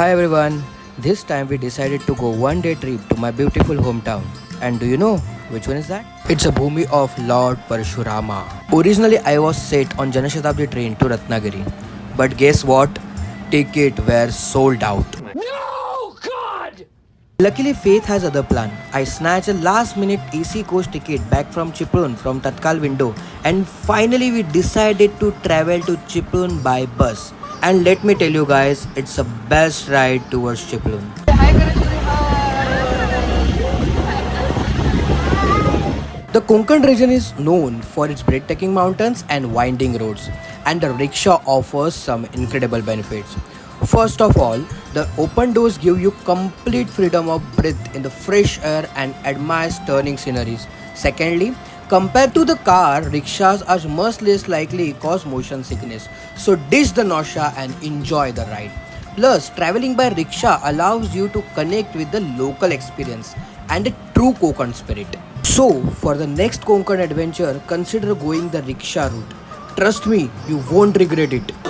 Hi everyone. This time we decided to go one day trip to my beautiful hometown. And do you know which one is that? It's a bhumi of Lord Parshurama. Originally I was set on Janashatabdi train to Ratnagiri. But guess what? Ticket were sold out. No, God! Luckily, Faith has other plan. I snatched a last-minute AC coach ticket back from Chiprun from Tatkal window, and finally we decided to travel to Chiprun by bus. And let me tell you guys, it's the best ride towards Chiprun. The Konkan region is known for its breathtaking mountains and winding roads, and the rickshaw offers some incredible benefits. First of all, the open doors give you complete freedom of breath in the fresh air and admire stunning sceneries. Secondly, compared to the car, rickshaws are much less likely to cause motion sickness. So ditch the nausea and enjoy the ride. Plus, traveling by rickshaw allows you to connect with the local experience and a true Konkan spirit. So, for the next Konkan adventure, consider going the rickshaw route. Trust me, you won't regret it.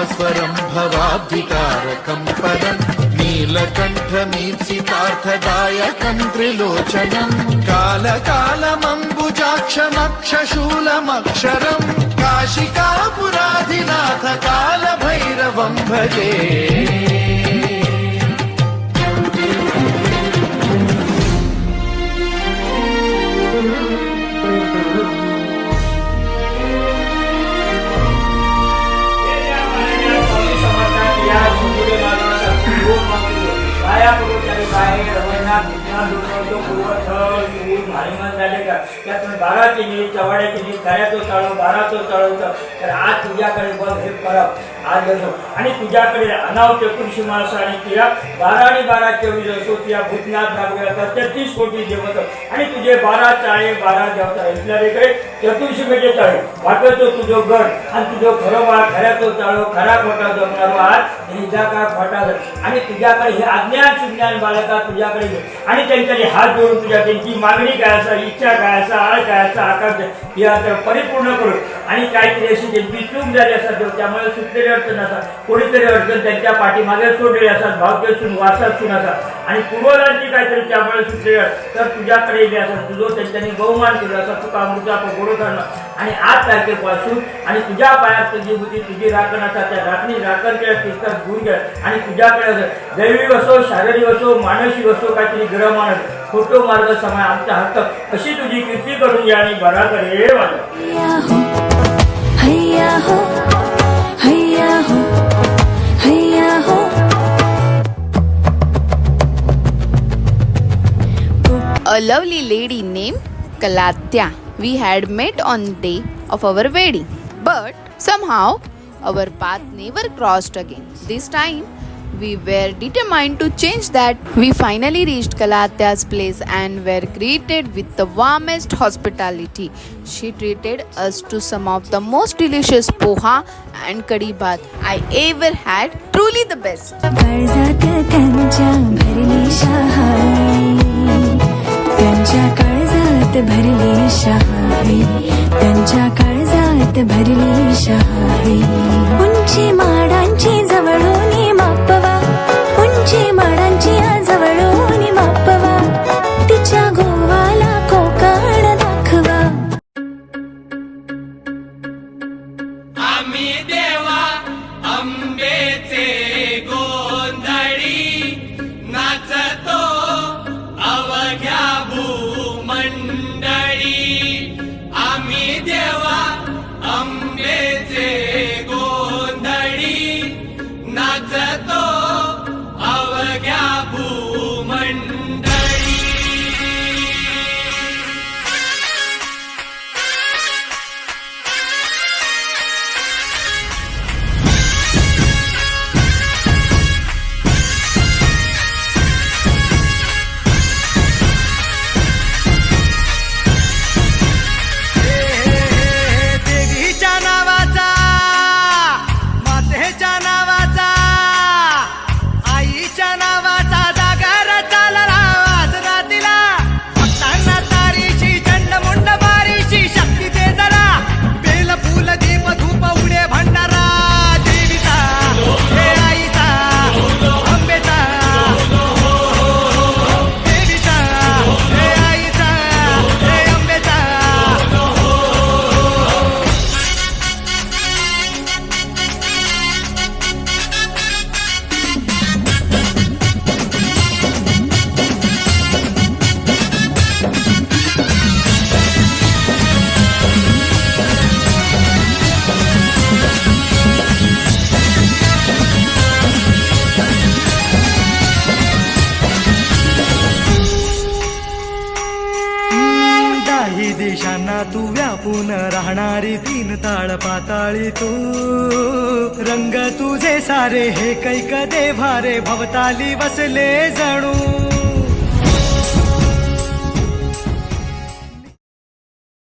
భాస్వరం భవాబ్ధితారకం పరం నీలకంఠమీప్సితార్థదాయకం త్రిలోచనం కాలకాలమంబుజాక్షమక్షశూలమక్షరం కాశికాపురాధినాథ కాలభైరవం భజే कालकालमम्बुजाक्षमक्षशूलमक्षरम् काशिकापुराधिनाथ कालभैरवम् भजे बारा केली चवाड्याची केली खऱ्याचो चाळव बाराचो चाळवतो तर आज तुझ्याकडे बघ हे परब आज घेतो आणि तुझ्याकडे अनाव चतुर्षी माणसं आणि तिला बारा आणि बारा चोवीस असो तिला भूतनाथ नागरिक तेहतीस कोटी देवत आणि तुझे बारा चाळे बारा देवता इथल्याकडे चतुर्षी म्हणजे चाळे. वाटतो तुझो गड आणि तुझं खरं बाळ खऱ्याचो चाळव खरा खोटा जमणारो आज हिजा का खोटा आणि तुझ्याकडे हे अज्ञान सुज्ञान बालका तुझ्याकडे आणि त्यांच्याकडे हात जोडून तुझ्या त्यांची मागणी काय असा इच्छा काय असा आळ काय असा आकांक्षा परिपूर्ण करू आणि काहीतरी अशी त्यांची चूक झाली असतात त्यामुळे सुटलेली अडचण असतात. कोणीतरी अडचण त्यांच्या पाठीमागे सोडलेली असतात भावकेसून वासातून असतात. आणि पूर्वजांची काहीतरी त्यामुळे सुटले तर तुझ्याकडे येणे असं तुझं त्यांच्यानी बहुमान केलं असं तुका अमृता गोड करणं आणि आज तारखेपासून आणि तुझ्या पायात तुझी बुद्धी तुझी राखण असा त्या राखणी राखण केल्या तिथं दूर घ्या आणि तुझ्याकडे असं दैविक असो शारीरिक असो मानसिक असो काहीतरी ग्रह मानस फोटो मार्ग समाय आमचा हक्क अशी तुझी कीर्ती करून या आणि बरा वाढ a lovely lady named Kalatya. We had met on the day of our wedding, but somehow our path never crossed again. This time we were determined to change that. We finally reached Kalatya's place and were greeted with the warmest hospitality. She treated us to some of the most delicious poha and kadi bhat I ever had. Truly the best. त्यांच्या काळजात भरली शहारी त्यांच्या काळजात भरली शहारी उंची मा सारी तीन ताळ पाताळी तू. रंग तुझे सारे हे कैक देभारे भवताली बसले जणू.